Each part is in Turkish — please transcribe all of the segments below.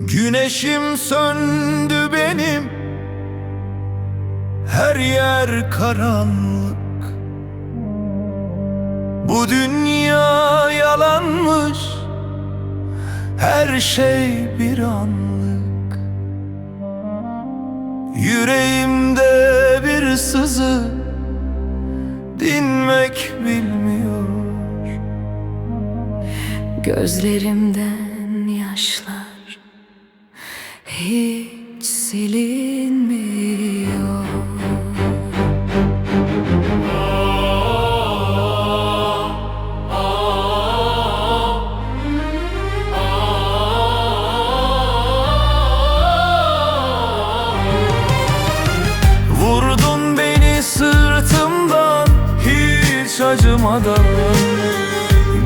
Güneşim söndü benim. Her yer karanlık. Bu dünya yalanmış. Her şey bir anlık. Yüreğimde bir sızı. Dinmek bilmiyor. Gözlerimden yaşlar hiç silinmiyor. Vurdun beni sırtımdan hiç acımadan.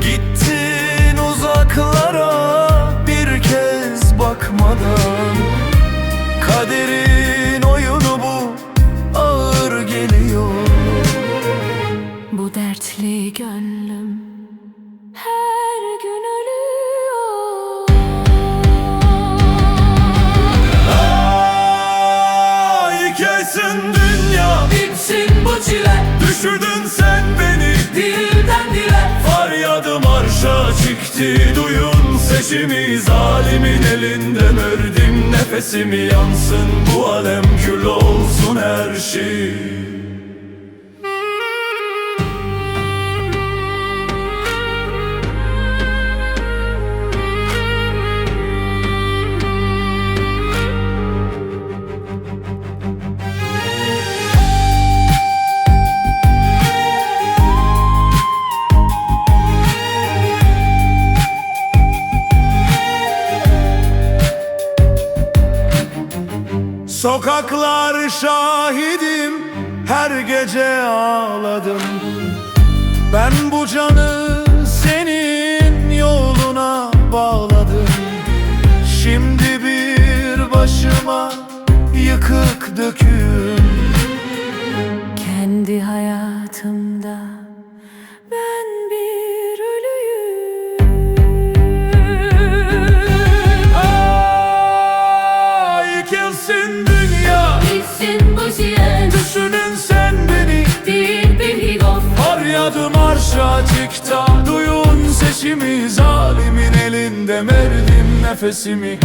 Gittin uzaklara bir kez bakmadan Kaderin oyunu bu. Ağır geliyor. Bu dertli gönlüm her gün ölüyor. Ay kesin dünya. Bitsin bu çile. Düşürdün sen beni. Dilden dile Arşa çıktı Duyun sesimi. Zalimin elinden verdim Nefesimi yansın. Bu alem kül olsun her şey Sokaklar şahidim Her gece ağladım. Ben bu canı senin yoluna bağladım. Şimdi bir başıma yıkık döküm çıktı Duyun sesimi Zalimin elinde verdim nefesimi